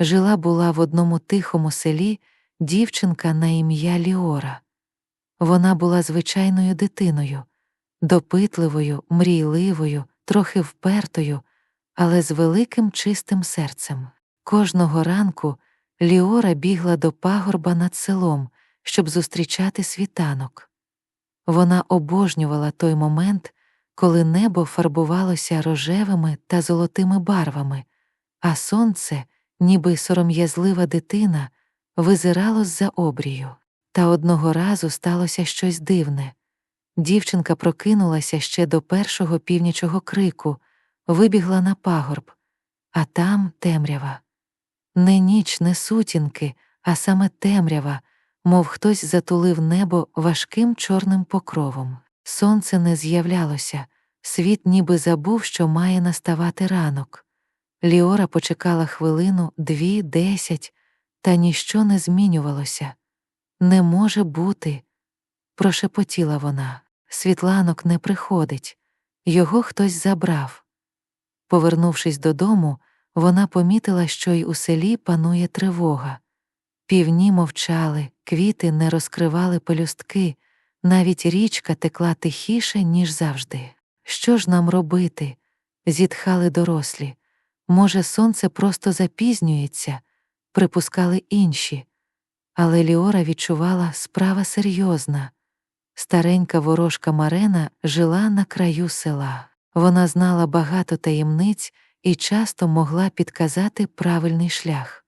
Жила була в одному тихому селі дівчинка на ім'я Ліора. Вона була звичайною дитиною, допитливою, мрійливою, трохи впертою, але з великим чистим серцем. Кожного ранку Ліора бігла до пагорба над селом, щоб зустрічати світанок. Вона обожнювала той момент, коли небо фарбувалося рожевими та золотими барвами, а сонце, ніби сором'язлива дитина, визирало з-за обрію. Та одного разу сталося щось дивне. Дівчинка прокинулася ще до першого північого крику, вибігла на пагорб, а там темрява. Не ніч, не сутінки, а саме темрява, мов хтось затулив небо важким чорним покровом. Сонце не з'являлося, світ ніби забув, що має наставати ранок. Ліора почекала хвилину, дві, десять, та ніщо не змінювалося. Не може бути, прошепотіла вона. Світланок не приходить, його хтось забрав. Повернувшись додому, вона помітила, що й у селі панує тривога. Півні мовчали, квіти не розкривали пелюстки, навіть річка текла тихіше, ніж завжди. Що ж нам робити? зітхали дорослі. Може, сонце просто запізнюється, припускали інші. Але Ліора відчувала справа серйозна. Старенька ворожка Марена жила на краю села. Вона знала багато таємниць і часто могла підказати правильний шлях.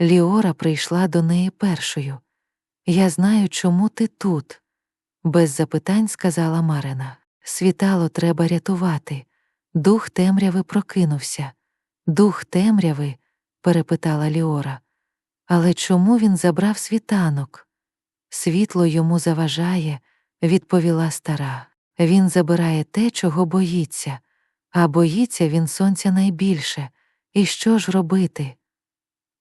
Ліора прийшла до неї першою. Я знаю, чому ти тут, без запитань сказала Марина. Світало треба рятувати. Дух темряви прокинувся. Дух темряви? перепитала Ліора. Але чому він забрав світанок? Світло йому заважає, відповіла стара. Він забирає те, чого боїться, а боїться він сонця найбільше. І що ж робити?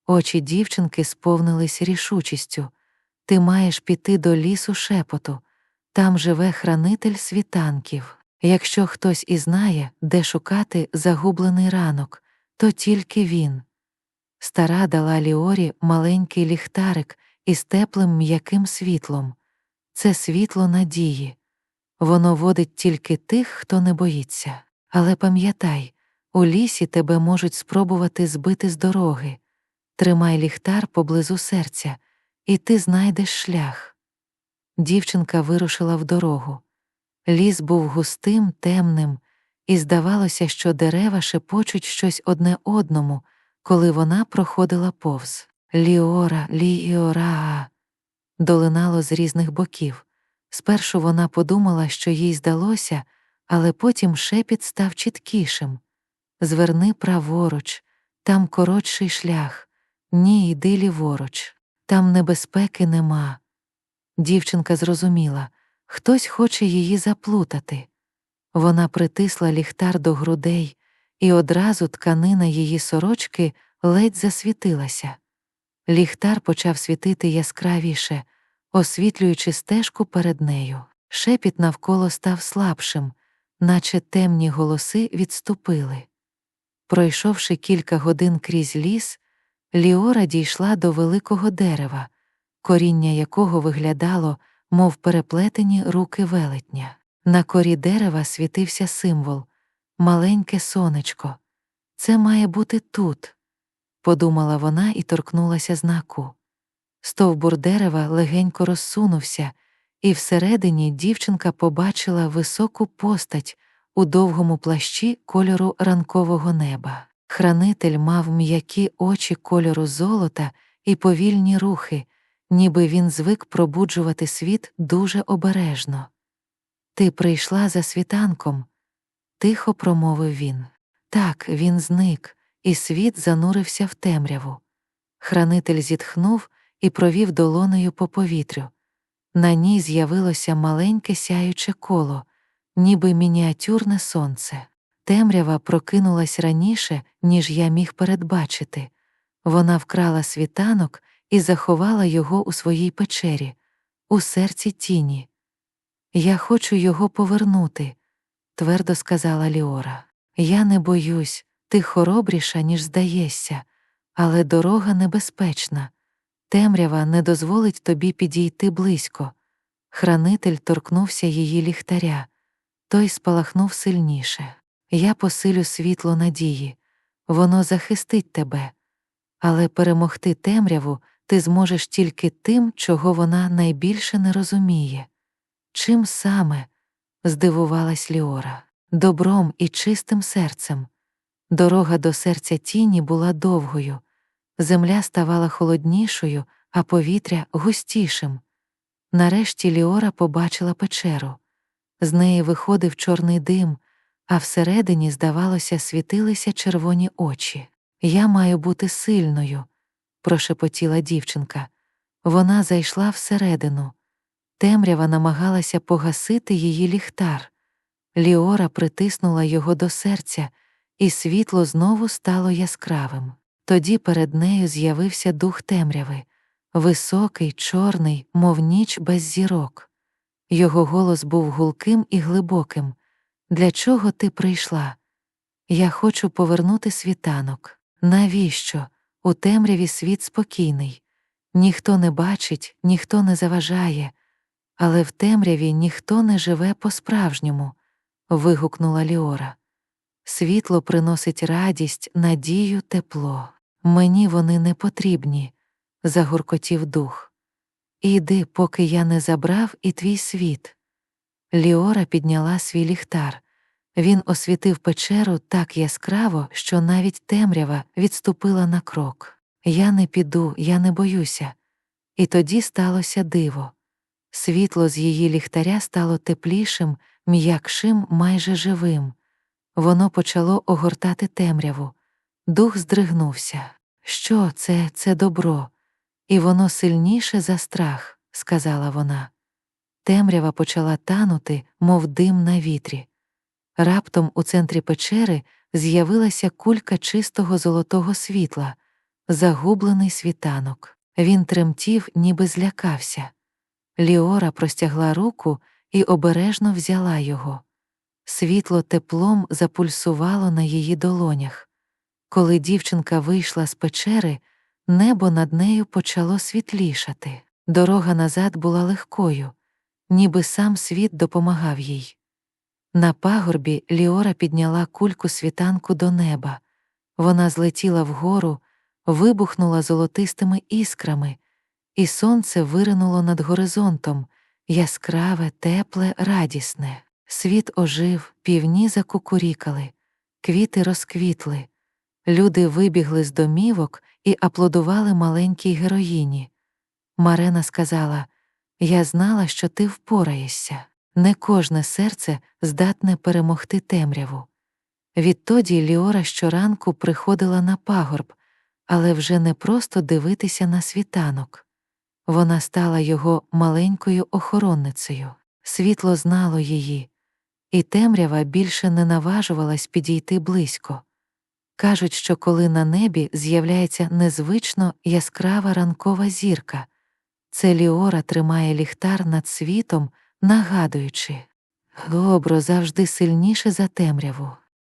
Очі дівчинки сповнились рішучістю. Ти маєш піти до лісу шепоту, там живе хранитель світанків. Якщо хтось і знає, де шукати загублений ранок, то тільки він. Стара дала Ліорі маленький ліхтарик із теплим м'яким світлом. Це світло надії. Воно водить тільки тих, хто не боїться. Але пам'ятай, у лісі тебе можуть спробувати збити з дороги. Тримай ліхтар поблизу серця, і ти знайдеш шлях. Дівчинка вирушила в дорогу. Ліс був густим, темним, і здавалося, що дерева шепочуть щось одне одному, коли вона проходила повз. Ліора, ліора. долинало з різних боків. Спершу вона подумала, що їй здалося, але потім шепіт став чіткішим. Зверни праворуч, там коротший шлях, ні, йди ліворуч, там небезпеки нема. Дівчинка зрозуміла хтось хоче її заплутати. Вона притисла ліхтар до грудей, і одразу тканина її сорочки ледь засвітилася. Ліхтар почав світити яскравіше, освітлюючи стежку перед нею. Шепіт навколо став слабшим, наче темні голоси відступили. Пройшовши кілька годин крізь ліс, Ліора дійшла до великого дерева, коріння якого виглядало, мов переплетені руки велетня. На корі дерева світився символ маленьке сонечко. Це має бути тут, подумала вона і торкнулася знаку. Стовбур дерева легенько розсунувся, і всередині дівчинка побачила високу постать у довгому плащі кольору ранкового неба. Хранитель мав м'які очі кольору золота і повільні рухи, ніби він звик пробуджувати світ дуже обережно. Ти прийшла за світанком, тихо промовив він. Так, він зник, і світ занурився в темряву. Хранитель зітхнув і провів долонею по повітрю. На ній з'явилося маленьке сяюче коло, ніби мініатюрне сонце. Темрява прокинулась раніше, ніж я міг передбачити. Вона вкрала світанок і заховала його у своїй печері, у серці тіні. Я хочу його повернути, твердо сказала Ліора. Я не боюсь, ти хоробріша, ніж здаєшся, Але дорога небезпечна, темрява не дозволить тобі підійти близько. Хранитель торкнувся її ліхтаря, той спалахнув сильніше. Я посилю світло надії, воно захистить тебе, але перемогти темряву ти зможеш тільки тим, чого вона найбільше не розуміє. Чим саме? здивувалась Ліора, добром і чистим серцем. Дорога до серця тіні була довгою, земля ставала холоднішою, а повітря густішим. Нарешті Ліора побачила печеру. З неї виходив чорний дим, а всередині, здавалося, світилися червоні очі. Я маю бути сильною, прошепотіла дівчинка. Вона зайшла всередину. Темрява намагалася погасити її ліхтар. Ліора притиснула його до серця, і світло знову стало яскравим. Тоді перед нею з'явився дух темряви, високий, чорний, мов ніч без зірок. Його голос був гулким і глибоким. Для чого ти прийшла? Я хочу повернути світанок. Навіщо? У темряві світ спокійний. Ніхто не бачить, ніхто не заважає, але в темряві ніхто не живе по-справжньому, вигукнула Ліора. Світло приносить радість, надію, тепло. Мені вони не потрібні, загуркотів дух. Іди, поки я не забрав і твій світ. Ліора підняла свій ліхтар. Він освітив печеру так яскраво, що навіть темрява відступила на крок. Я не піду, я не боюся. І тоді сталося диво. Світло з її ліхтаря стало теплішим, м'якшим, майже живим. Воно почало огортати темряву. Дух здригнувся. Що це, це добро, і воно сильніше за страх, сказала вона. Темрява почала танути, мов дим на вітрі. Раптом у центрі печери з'явилася кулька чистого золотого світла, загублений світанок. Він тремтів, ніби злякався. Ліора простягла руку і обережно взяла його. Світло теплом запульсувало на її долонях. Коли дівчинка вийшла з печери, небо над нею почало світлішати. Дорога назад була легкою, ніби сам світ допомагав їй. На пагорбі Ліора підняла кульку світанку до неба. Вона злетіла вгору, вибухнула золотистими іскрами, і сонце виринуло над горизонтом яскраве, тепле, радісне. Світ ожив, півні закукурікали, квіти розквітли. Люди вибігли з домівок і аплодували маленькій героїні. Марена сказала Я знала, що ти впораєшся. Не кожне серце здатне перемогти темряву. Відтоді Ліора щоранку приходила на пагорб, але вже не просто дивитися на світанок. Вона стала його маленькою охоронницею. Світло знало її, і темрява більше не наважувалась підійти близько. Кажуть, що коли на небі з'являється незвично яскрава ранкова зірка, це Ліора тримає ліхтар над світом, нагадуючи добро завжди сильніше за темряву.